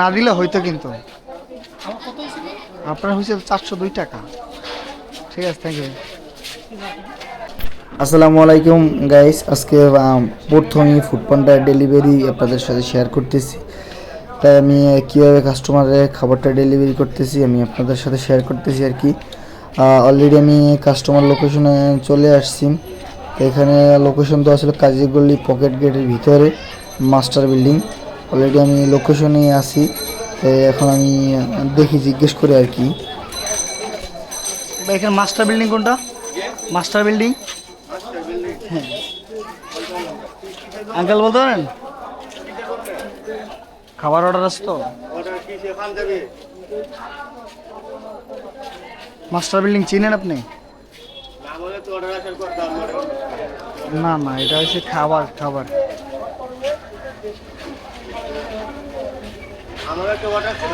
না দিলে হইতো কিন্তু। আপনার হয়েছে চারশো দুই টাকা। ঠিক আছে থ্যাংক ইউ আসসালামু আলাইকুম গাইস আজকে আম, প্রথমই ফুড পান্ডার ডেলিভারি আপনাদের সাথে শেয়ার করতেছি। তাই আমি কীভাবে কাস্টমারের খাবারটা ডেলিভারি করতেছি আমি আপনাদের সাথে শেয়ার করতেছি আর কি। অলরেডি আমি কাস্টমার লোকেশনে চলে আসছি। এখানে লোকেশন তো আসলে কাজীগল্লি পকেট গেটের ভিতরে মাস্টার বিল্ডিং অলরেডি আমি লোকেশনে আছি। এখন আমি দেখি, জিজ্ঞেস করে আর কি। এখানে মাস্টার বিল্ডিং কোনটা? মাস্টার বিল্ডিং হ্যাঁ। আঙ্কেল বলতে পারেন? খাবার অর্ডার আছে তো? মাস্টার বিল্ডিং চিনেন আপনি? না না, এটা হচ্ছে খাবার খাবার।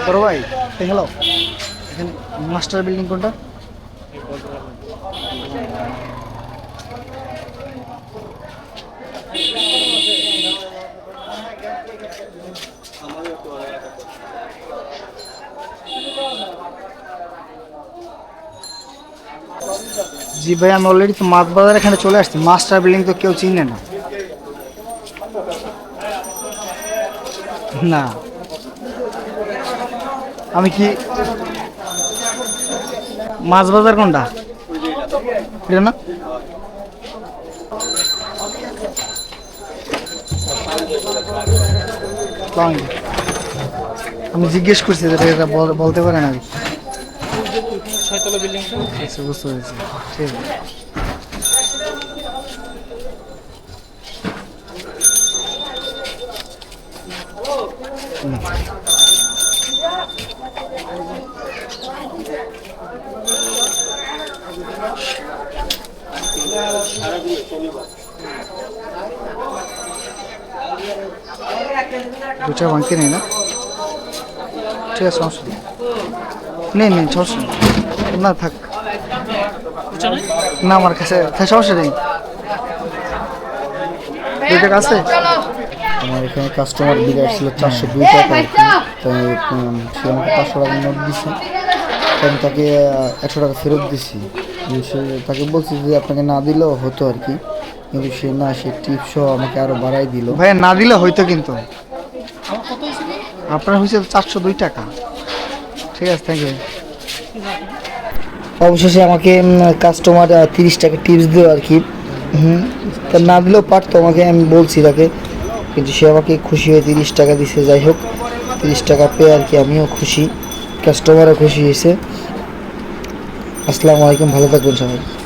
বড় ভাই এখানে মাস্টার বিল্ডিং কোনটা? জি ভাই, আমি অলরেডি তো মাছ বাজার এখানে চলে আসছি। মাস্টার বিল্ডিং তো কেউ চিনে না। না। আমি কি মাছ বাজার কোনটা? এটা না? আমি জিজ্ঞেস করছি এটা বলতে পারেন আমি আচ্ছা বুঝতে পেরেছি। ঠিক আছে। দুটা ভাঙতে নেই না? ঠিক আছে, সমস্যা নেই। নেই নেই না, থাক। না, আমার কাছে সমস্যা নেই। দুই টাকা আছে? আমার এখানে কাস্টমার বিল আসছিল চারশো দুই টাকা আর কি তাই সে আমাকে পাঁচশো টাকা নোট দিছে। আমি তাকে একশো টাকা ফেরত দিছি। সে তাকে বলছি যে আপনাকে না দিলেও হতো আর কি। কিন্তু সে না সে টিপসও আমাকে আরও বাড়াই দিল। ভাইয়া না দিলে হইতো কিন্তু। আপনার হয়েছে চারশো দুই টাকা। ঠিক আছে থ্যাংক ইউ অবশেষে আমাকে কাস্টমার তিরিশ টাকা টিপস দিল আর কি। হুম তা না দিলেও পারতো আমাকে আমি বলছি তাকে। কিন্তু সে আমাকে খুশি হয়ে তিরিশ টাকা দিছে, যাই হোক, তিরিশ টাকা পেয়ে আর কি আমিও খুশি কাস্টমারও খুশি হয়েছে। আসসালামু আলাইকুম, ভালো থাকবেন সবাই।